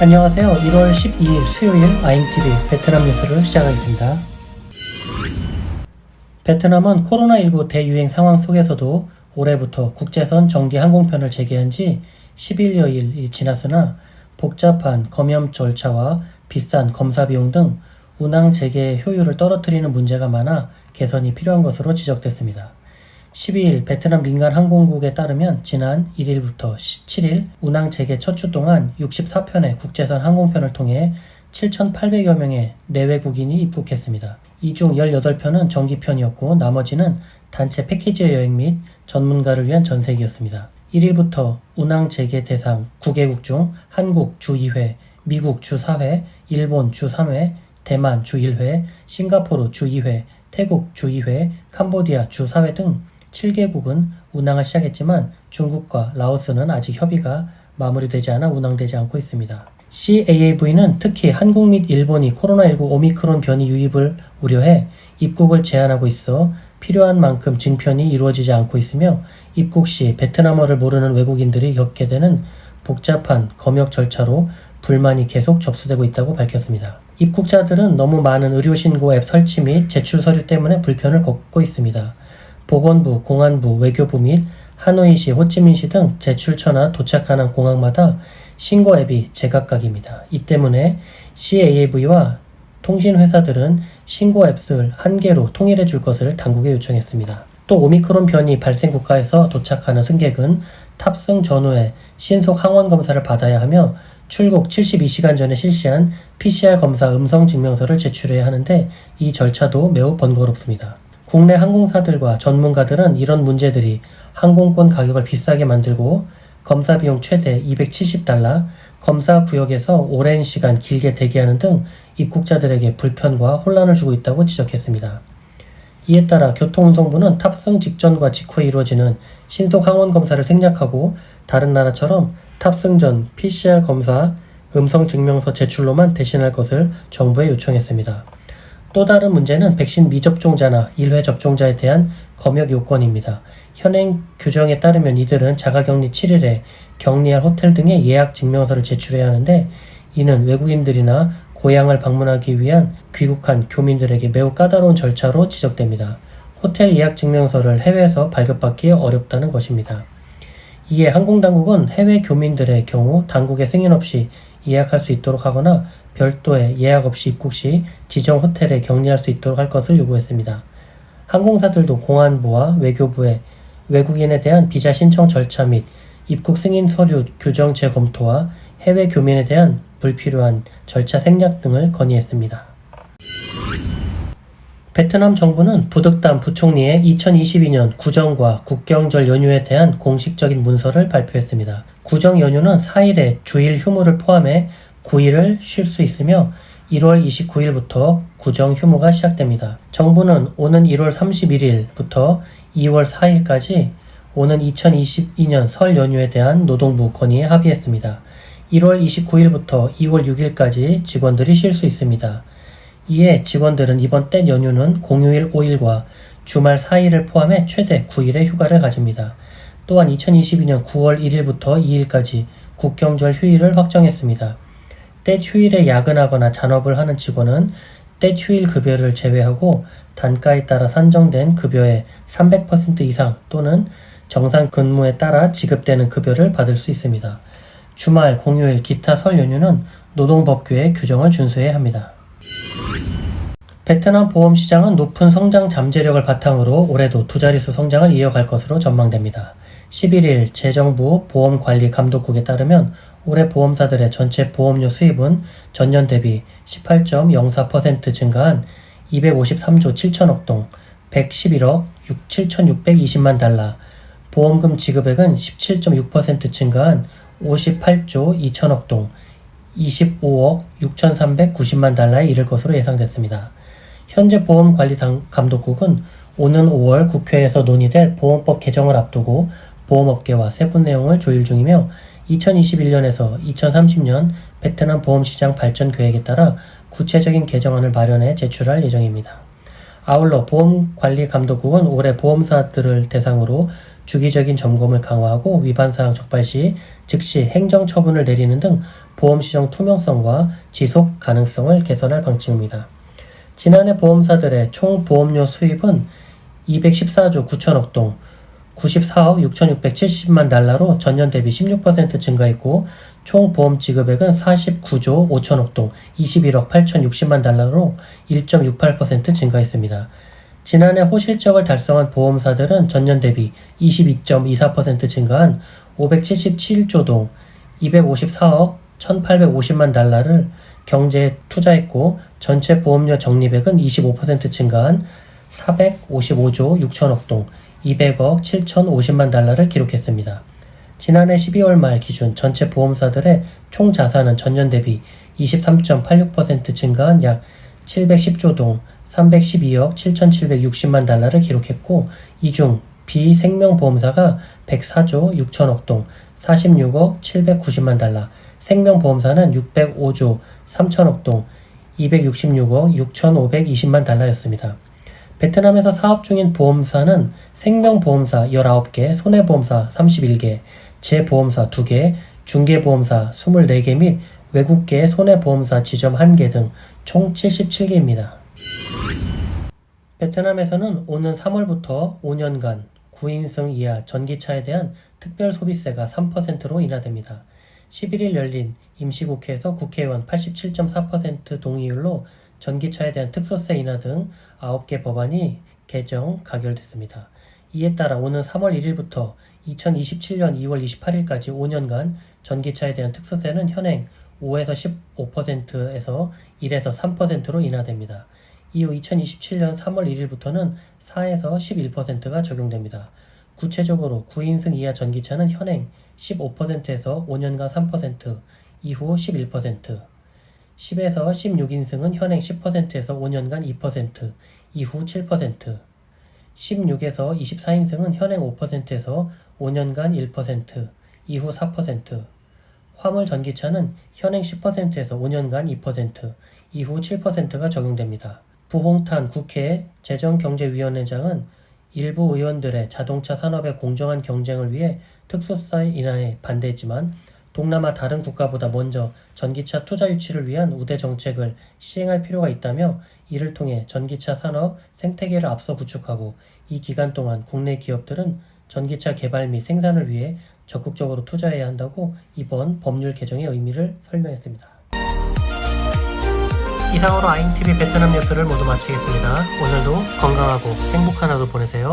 안녕하세요. 1월 12일 수요일 IMTV 베트남 뉴스를 시작하겠습니다. 베트남은 코로나19 대유행 상황 속에서도 올해부터 국제선 정기 항공편을 재개한 지 11여일이 지났으나 복잡한 검염 절차와 비싼 검사 비용 등 운항 재개의 효율을 떨어뜨리는 문제가 많아 개선이 필요한 것으로 지적됐습니다. 12일 베트남 민간 항공국에 따르면 지난 1일부터 17일 운항 재개 첫 주 동안 64편의 국제선 항공편을 통해 7,800여 명의 내외국인이 입국했습니다. 이 중 18편은 정기편이었고 나머지는 단체 패키지 여행 및 전문가를 위한 전세기였습니다. 1일부터 운항 재개 대상 9개국 중 한국 주 2회, 미국 주 4회, 일본 주 3회, 대만 주 1회, 싱가포르 주 2회, 태국 주 2회, 캄보디아 주 4회 등 7개국은 운항을 시작했지만 중국과 라오스는 아직 협의가 마무리되지 않아 운항되지 않고 있습니다. CAAV는 특히 한국 및 일본이 코로나19 오미크론 변이 유입을 우려해 입국을 제한하고 있어 필요한 만큼 증편이 이루어지지 않고 있으며 입국 시 베트남어를 모르는 외국인들이 겪게 되는 복잡한 검역 절차로 불만이 계속 접수되고 있다고 밝혔습니다. 입국자들은 너무 많은 의료신고 앱 설치 및 제출 서류 때문에 불편을 겪고 있습니다. 보건부, 공안부, 외교부 및 하노이시, 호치민시 등 제출처나 도착하는 공항마다 신고 앱이 제각각입니다. 이 때문에 CAAV와 통신회사들은 신고 앱을 한 개로 통일해 줄 것을 당국에 요청했습니다. 또 오미크론 변이 발생 국가에서 도착하는 승객은 탑승 전후에 신속 항원 검사를 받아야 하며 출국 72시간 전에 실시한 PCR 검사 음성 증명서를 제출해야 하는데 이 절차도 매우 번거롭습니다. 국내 항공사들과 전문가들은 이런 문제들이 항공권 가격을 비싸게 만들고 검사 비용 최대 270달러, 검사 구역에서 오랜 시간 길게 대기하는 등 입국자들에게 불편과 혼란을 주고 있다고 지적했습니다. 이에 따라 교통운송부는 탑승 직전과 직후에 이루어지는 신속 항원 검사를 생략하고 다른 나라처럼 탑승 전 PCR 검사 음성 증명서 제출로만 대신할 것을 정부에 요청했습니다. 또 다른 문제는 백신 미접종자나 1회 접종자에 대한 검역 요건입니다. 현행 규정에 따르면 이들은 자가격리 7일에 격리할 호텔 등의 예약 증명서를 제출해야 하는데 이는 외국인들이나 고향을 방문하기 위한 귀국한 교민들에게 매우 까다로운 절차로 지적됩니다. 호텔 예약 증명서를 해외에서 발급받기 어렵다는 것입니다. 이에 항공당국은 해외 교민들의 경우 당국의 승인 없이 예약할 수 있도록 하거나 별도의 예약 없이 입국 시 지정 호텔에 격리할 수 있도록 할 것을 요구했습니다. 항공사들도 공안부와 외교부에 외국인에 대한 비자 신청 절차 및 입국 승인 서류 규정 재검토와 해외 교민에 대한 불필요한 절차 생략 등을 건의했습니다. 베트남 정부는 부득담 부총리의 2022년 구정과 국경절 연휴에 대한 공식적인 문서를 발표했습니다. 구정 연휴는 4일의 주일 휴무를 포함해 9일을 쉴 수 있으며 1월 29일부터 구정 휴무가 시작됩니다. 정부는 오는 1월 31일부터 2월 4일까지 오는 2022년 설 연휴에 대한 노동부 건의에 합의했습니다. 1월 29일부터 2월 6일까지 직원들이 쉴 수 있습니다. 이에 직원들은 이번 때 연휴는 공휴일 5일과 주말 4일을 포함해 최대 9일의 휴가를 가집니다. 또한 2022년 9월 1일부터 2일까지 국경절 휴일을 확정했습니다. 때 휴일에 야근하거나 잔업을 하는 직원은 때 휴일 급여를 제외하고 단가에 따라 산정된 급여의 300% 이상 또는 정상 근무에 따라 지급되는 급여를 받을 수 있습니다. 주말, 공휴일, 기타 설 연휴는 노동법규의 규정을 준수해야 합니다. 베트남 보험 시장은 높은 성장 잠재력을 바탕으로 올해도 두 자릿수 성장을 이어갈 것으로 전망됩니다. 11일 재정부 보험관리감독국에 따르면 올해 보험사들의 전체 보험료 수입은 전년 대비 18.04% 증가한 253조 7천억 동, 111억 7,620만 달러, 보험금 지급액은 17.6% 증가한 58조 2천억 동, 25억 6,390만 달러에 이를 것으로 예상됐습니다. 현재 보험관리감독국은 오는 5월 국회에서 논의될 보험법 개정을 앞두고 보험업계와 세분 내용을 조율 중이며 2021년에서 2030년 베트남 보험시장 발전 계획에 따라 구체적인 개정안을 마련해 제출할 예정입니다. 아울러 보험관리감독국은 올해 보험사들을 대상으로 주기적인 점검을 강화하고 위반 사항 적발 시 즉시 행정 처분을 내리는 등 보험 시정 투명성과 지속 가능성을 개선할 방침입니다. 지난해 보험사들의 총 보험료 수입은 214조 9천억 동, 94억 6,670만 달러로 전년 대비 16% 증가했고 총 보험 지급액은 49조 5천억 동, 21억 8,060만 달러로 1.68% 증가했습니다. 지난해 호실적을 달성한 보험사들은 전년 대비 22.24% 증가한 577조 동, 254억 1,850만 달러를 경제에 투자했고 전체 보험료 적립액은 25% 증가한 455조 6천억 동, 200억 7,050만 달러를 기록했습니다. 지난해 12월 말 기준 전체 보험사들의 총 자산은 전년 대비 23.86% 증가한 약 710조 동 312억 7,760만 달러를 기록했고 이 중 비생명보험사가 104조 6천억 동 46억 790만 달러, 생명보험사는 605조 3천억 동 266억 6,520만 달러였습니다. 베트남에서 사업 중인 보험사는 생명보험사 19개, 손해보험사 31개, 재보험사 2개, 중개보험사 24개 및 외국계 손해보험사 지점 1개 등 총 77개입니다. 베트남에서는 오는 3월부터 5년간 9인승 이하 전기차에 대한 특별 소비세가 3%로 인하됩니다. 11일 열린 임시국회에서 국회의원 87.4% 동의율로 전기차에 대한 특소세 인하 등 9개 법안이 개정 가결됐습니다. 이에 따라 오는 3월 1일부터 2027년 2월 28일까지 5년간 전기차에 대한 특소세는 현행 5에서 15%에서 1에서 3%로 인하됩니다. 이후 2027년 3월 1일부터는 4에서 11%가 적용됩니다. 구체적으로 9인승 이하 전기차는 현행 15%에서 5년간 3%, 이후 11%, 10에서 16인승은 현행 10%에서 5년간 2%, 이후 7%, 16에서 24인승은 현행 5%에서 5년간 1%, 이후 4%, 화물 전기차는 현행 10%에서 5년간 2%, 이후 7%가 적용됩니다. 부홍탄 국회 재정경제위원회장은 일부 의원들의 자동차 산업의 공정한 경쟁을 위해 특수세 인하에 반대했지만 동남아 다른 국가보다 먼저 전기차 투자 유치를 위한 우대 정책을 시행할 필요가 있다며 이를 통해 전기차 산업 생태계를 앞서 구축하고 이 기간 동안 국내 기업들은 전기차 개발 및 생산을 위해 적극적으로 투자해야 한다고 이번 법률 개정의 의미를 설명했습니다. 이상으로 아임TV 베트남 뉴스를 모두 마치겠습니다. 오늘도 건강하고 행복한 하루 보내세요.